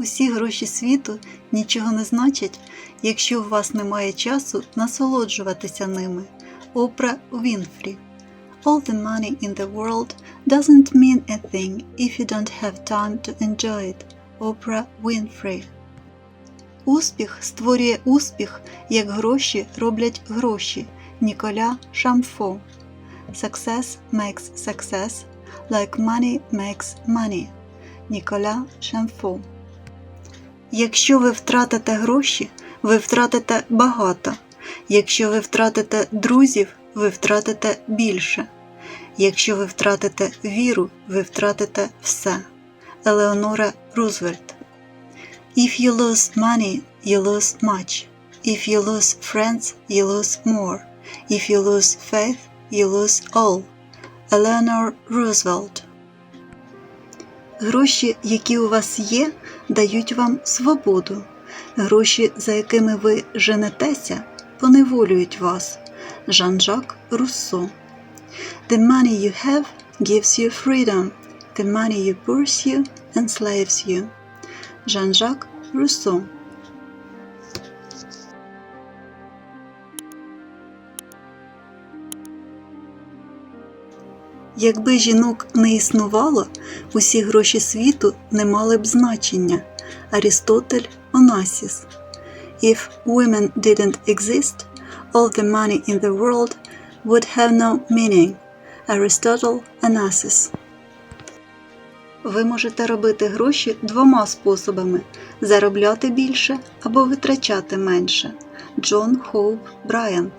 Усі гроші світу нічого не значать, якщо у вас немає часу насолоджуватися ними. Опра Вінфрі. All the money in the world doesn't mean a thing if you don't have time to enjoy it. Опра Вінфрі. Успіх створює успіх, як гроші роблять гроші. Ніколя Шамфо. Success makes success, like money makes money. Ніколя Шамфо. Якщо ви втратите гроші, ви втратите багато. Якщо ви втратите друзів, ви втратите більше. Якщо ви втратите віру, ви втратите все. Елеонора Рузвельт. If you lose money, you lose much. If you lose friends, you lose more. If you lose faith, you lose all. Eleanor Roosevelt. Гроші, які у вас є, дають вам свободу. Гроші, за якими ви женетеся, поневолюють вас. Жан-Жак Руссо. The money you have gives you freedom. The money you pursue enslaves you. Жан-Жак Руссо. Якби жінок не існувало, усі гроші світу не мали б значення. Арістотель Онасіс. If women didn't exist, all the money in the world would have no meaning. Aristotle Onassis. Ви можете робити гроші двома способами: заробляти більше або витрачати менше. Джон Хоуп Брайант.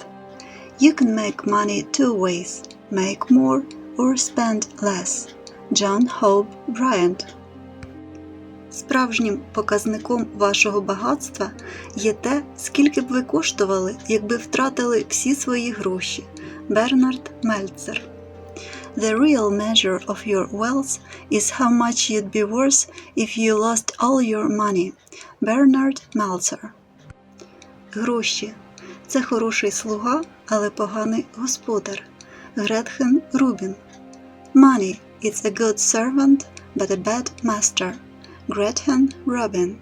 You can make money two ways: make more or spend less. John Hope Bryant. Справжнім показником вашого багатства є те, скільки б ви коштували, якби втратили всі свої гроші. Бернард Мельцер. The real measure of your wealth is how much you'd be worth if you lost all your money. Бернард Мельцер. Гроші. Це хороший слуга, але поганий господар. Гретхен Рубін. Money. It's a good servant, but a bad master. Gretchen Rubin.